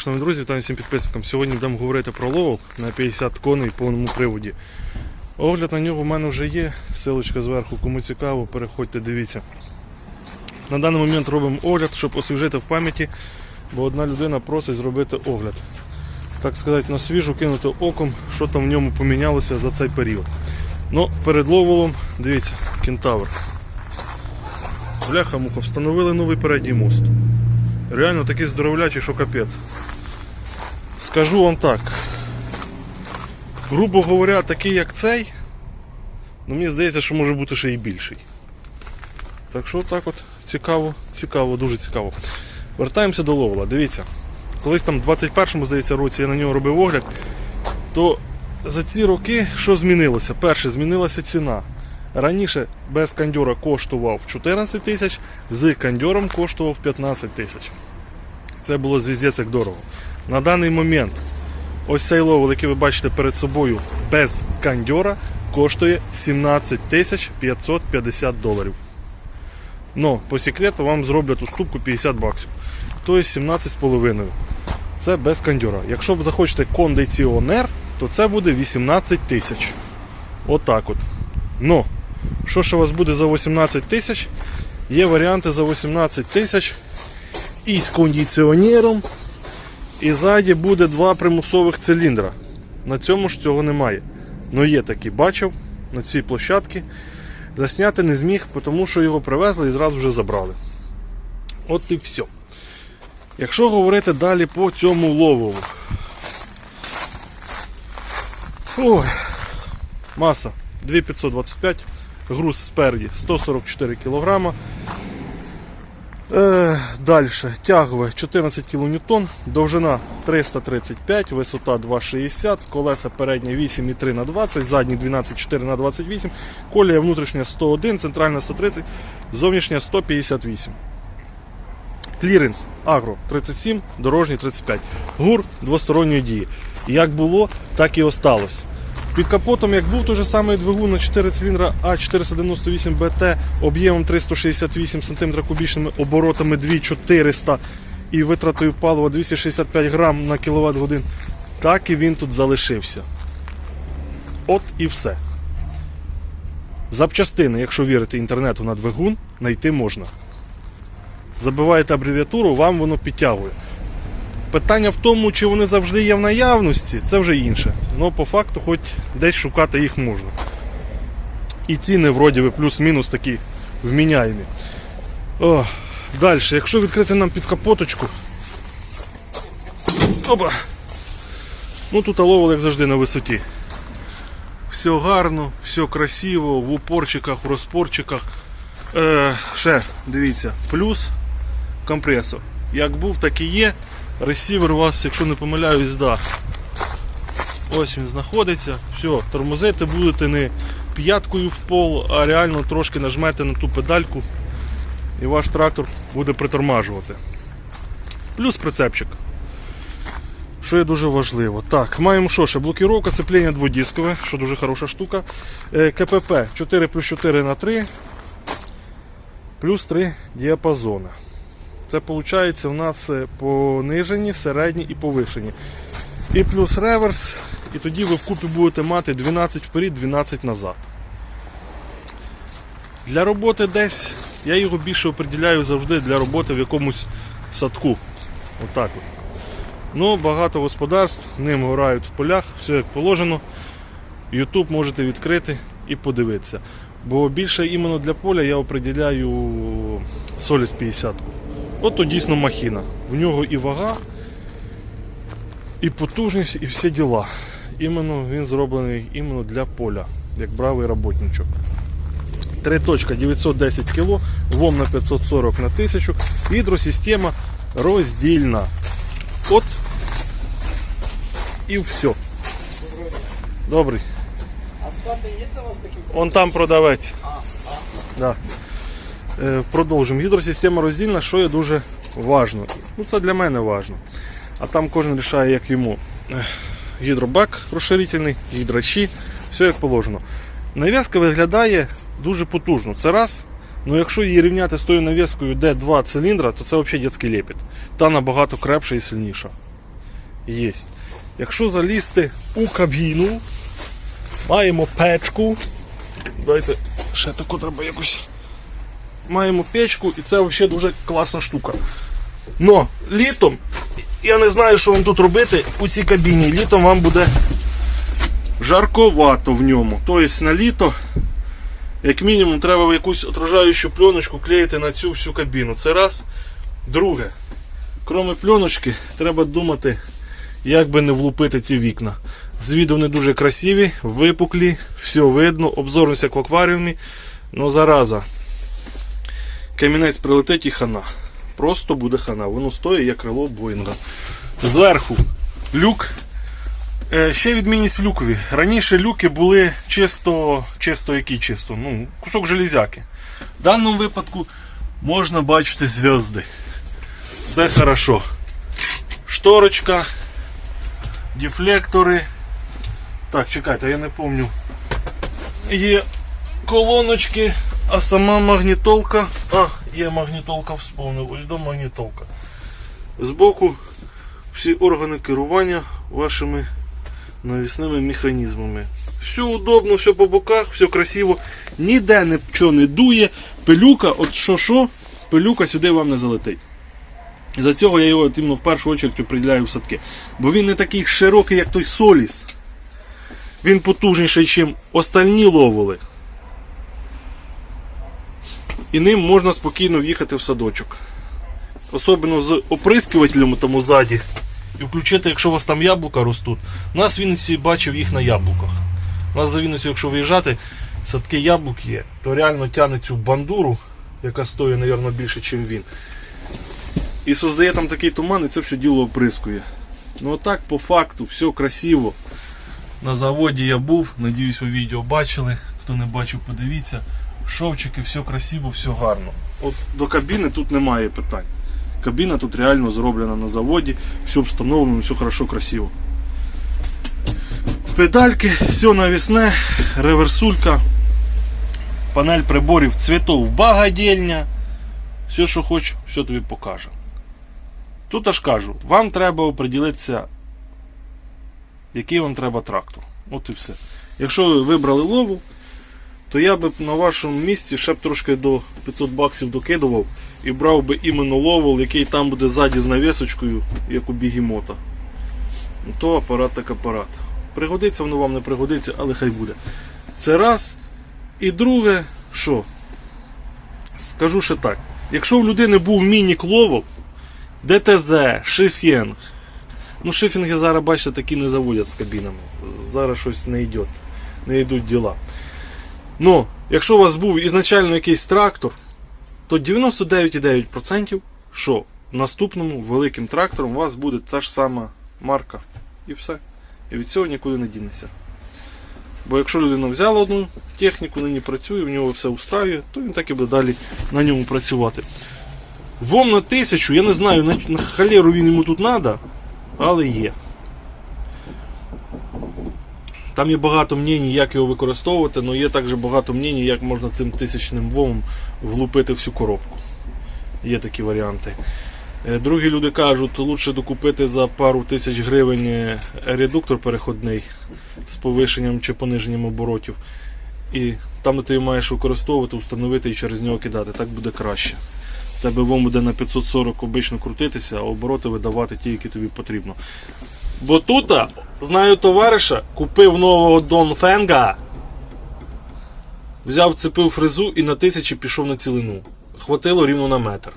шановні друзі, вітаю всім підписникам. Сьогодні будемо говорити про ловок на 50 коней повному приводі. Огляд на нього в мене вже є. Силочка зверху, кому цікаво, переходьте, дивіться. На даний момент робимо огляд, щоб освіжити в пам'яті, бо одна людина просить зробити огляд. Так сказати, на свіжу кинути оком, що там в ньому помінялося за цей період. Ну, перед ловолом, дивіться, кентавр. Бляха муха, встановили новий передній мост. Реально такий здоровлячий, що капець. Скажу вам так. Грубо говоря, такий як цей, ну мені здається, що може бути ще й більший. Так що так от цікаво, цікаво, дуже цікаво. Вертаємося до ловла. Дивіться, колись там в 21-му, здається, році я на нього робив огляд, то за ці роки що змінилося? Перше, змінилася ціна. Раніше без кандьора коштував 14 тисяч, з кандьором коштував 15 тисяч. Це було звіздець як дорого. На даний момент ось цей ловел, який ви бачите перед собою без кандьора, коштує 17 тисяч 550 доларів. Ну, по секрету вам зроблять уступку 50 баксів. Тобто 17,5. Це без кандьора. Якщо ви захочете кондиціонер, то це буде 18 тисяч. Отак от. Ну, що ж у вас буде за 18 тисяч? Є варіанти за 18 тисяч і з кондиціонером. І ззаді буде два примусових циліндра. На цьому ж цього немає. Ну є такі, бачив на цій площадці. Засняти не зміг, тому що його привезли і зразу вже забрали. От і все. Якщо говорити далі по цьому ловову. Ой, маса 2525, груз спереді 144 кг. Е, далі тягове 14 кН, довжина 335, висота 2,60, колеса передні 8,3 на 20, задні 12,4 на 28, колія внутрішня 101, центральна 130, зовнішня 158. Кліренс агро 37, дорожній 35. Гур двосторонньої дії. Як було, так і осталось. Під капотом, як був той же самий двигун на 4 циліндра А498 БТ об'ємом 368 см кубічними оборотами 2400 і витратою палива 265 грам на кіловат годин, так і він тут залишився. От і все. Запчастини, якщо вірити інтернету на двигун, знайти можна. Забиваєте абревіатуру, вам воно підтягує. Питання в тому, чи вони завжди є в наявності, це вже інше. Ну, по факту, хоч десь шукати їх можна. І ціни, вроді би, плюс-мінус такі вміняємі. О, далі, якщо відкрити нам під капоточку. Опа! Ну тут ловол, як завжди, на висоті. Все гарно, все красиво, в упорчиках, в розпорчиках. Е, ще, дивіться, плюс компресор. Як був, так і є. Ресівер у вас, якщо не помиляюсь, да. Ось він знаходиться. Все, тормозити будете не п'яткою в пол, а реально трошки нажмете на ту педальку і ваш трактор буде притормажувати. Плюс прицепчик. Що є дуже важливо. Так, маємо що ще? Блокіровка, сцеплення дводіскове, що дуже хороша штука. Е, КПП 4 плюс 4 на 3 плюс 3 діапазони. Це виходить у нас е, понижені, середні і повишені. І плюс реверс, і тоді ви вкупі будете мати 12 вперед, 12 назад. Для роботи десь я його більше определяю завжди для роботи в якомусь садку. Отак от. Ну, багато господарств ним горають в полях, все як положено. YouTube можете відкрити і подивитися. Бо більше іменно для поля я определяю Solis 50. От то дійсно махіна. В нього і вага, і потужність, і всі діла. Іменно він зроблений іменно для поля, як бравий роботничок. Три точка 910 кг, ВОМ на 540 на 1000, гідросистема роздільна. От і все. Добрий. А скати є у вас такі? Он там продавець. Да. Е, Продовжимо. Гідросистема роздільна, що є дуже важно. Ну, це для мене важно. А там кожен рішає, як йому. Е, Гідробак розширительний, гідрачі, все як положено. Нав'язка виглядає дуже потужно. Це раз. Ну якщо її рівняти з тою нав'язкою, де два циліндра, то це взагалі дитячий лепіт. Та набагато крепша і сильніша. є. Якщо залізти у кабіну, маємо печку. Дайте ще таку треба якусь. Маємо печку і це взагалі дуже класна штука. Но літом я не знаю, що вам тут робити у цій кабіні. Літом вам буде жарковато в ньому. Тобто на літо, як мінімум, треба якусь отражаючу пленочку клеїти на цю всю кабіну. Це раз. Друге, крім пленочки, треба думати, як би не влупити ці вікна. З віду вони дуже красиві, випуклі, все видно, обзорність як в акваріумі. Ну зараза. Камінець прилетить і хана. Просто буде хана. Воно стоїть як крило Боїнга. Зверху люк. Е, ще відмінність в люкові. Раніше люки були чисто, чисто які чисто, ну, кусок железяки. В даному випадку можна бачити зв'язки. Це хорошо. Шторочка, дефлектори. Так, чекайте, я не пам'ятаю. Є колоночки, а сама магнітолка. А, є магнітолка, вспомнив. Ось до магнітолка. Збоку всі органи керування вашими навісними механізмами. Все удобно, все по боках, все красиво. Ніде нічого не дує. Пилюка, от що що, пилюка сюди вам не залетить. І за цього я його от іменно в першу чергу приділяю в садки. Бо він не такий широкий, як той Соліс. Він потужніший, ніж остальні ловили. І ним можна спокійно в'їхати в садочок. Особливо з оприскувателем там ззаді. І включити, якщо у вас там яблука ростуть. У нас в Вінниці бачив їх на яблуках. У нас за Вінницю, якщо виїжджати, садки яблук є, то реально тягне цю бандуру, яка стоїть, мабуть, більше, ніж він. І создає там такий туман, і це все діло оприскує. Ну отак, по факту, все красиво. На заводі я був, надіюсь, ви відео бачили. Хто не бачив, подивіться. Шовчики, все красиво, все гарно. От до кабіни тут немає питань. Кабіна тут реально зроблена на заводі, все встановлено, все хорошо, красиво. Педальки, все навісне, реверсулька, панель приборів, цвітов, багадільня. Все, що хочу, все тобі покаже. Тут аж кажу, вам треба оприділитися, який вам треба трактор. От і все. Якщо ви вибрали лову, то я би на вашому місці ще б трошки до 500 баксів докидував і брав би іменно ловол, який там буде ззаді з навісочкою, як у бігімота. Ну, То апарат так апарат. Пригодиться воно вам не пригодиться, але хай буде. Це раз. І друге, що? Скажу ще так. Якщо в людини був міні-кловол, ДТЗ, шифінг. Ну, шифінги зараз, бачите, такі не заводять з кабінами. Зараз щось не йде, не йдуть діла. Ну, якщо у вас був ізначально якийсь трактор, то 99,9% що наступному великим трактором у вас буде та ж сама марка. І все. І від цього нікуди не дінеться. Бо якщо людина взяла одну техніку, нині працює, в нього все устраює, то він так і буде далі на ньому працювати. Вом на тисячу, я не знаю, на, халеру він йому тут треба, але є. Там є багато мнень, як його використовувати, але є також багато мнень, як можна цим тисячним вомом влупити всю коробку. Є такі варіанти. Е, Другі люди кажуть, лучше докупити за пару тисяч гривень е, редуктор переходний з повишенням чи пониженням оборотів. І там, де ти його маєш використовувати, встановити і через нього кидати. Так буде краще. Тебе вом буде на 540 обично крутитися, а обороти видавати ті, які тобі потрібно. Бо тут, знаю товариша, купив нового Донфенга, взяв, цепив фрезу і на тисячі пішов на цілину. Хватило рівно на метр.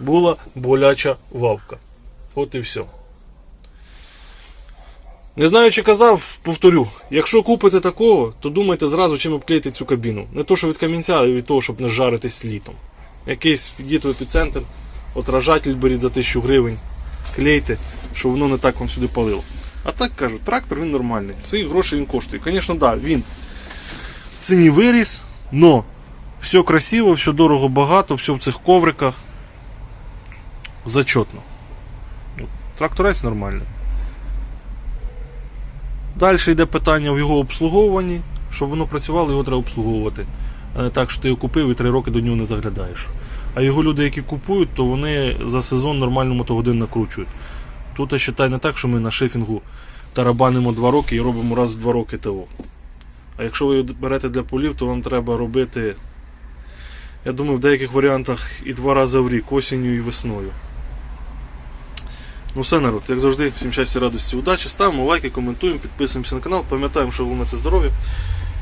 Була боляча вавка. От і все. Не знаю, чи казав, повторю, якщо купите такого, то думайте зразу, чим обклеїти цю кабіну. Не то, що від камінця, а від того, щоб не жаритись літом. Якийсь підійте в епіцентр, отражатель беріть за 1000 гривень, клейте, щоб воно не так вам сюди палило. А так кажу, трактор він нормальний. Свої гроші він коштує. Звісно, да, він в ціні виріс, но все красиво, все дорого багато, все в цих ковриках. Зачетно. Ну, Тракторець нормальний. Далі йде питання в його обслуговуванні. Щоб воно працювало, його треба обслуговувати. А не так, що ти його купив і три роки до нього не заглядаєш. А його люди, які купують, то вони за сезон нормально мотогодин накручують. Тут я вважаю не так, що ми на шифінгу тарабанимо 2 роки і робимо раз в 2 роки ТО. А якщо ви берете для полів, то вам треба робити, я думаю, в деяких варіантах і два рази в рік, осінню і весною. Ну все, народ, як завжди, всім щастя, радості, удачі. Ставимо лайки, коментуємо, підписуємося на канал, пам'ятаємо, що головне це здоров'я.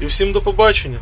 І всім до побачення.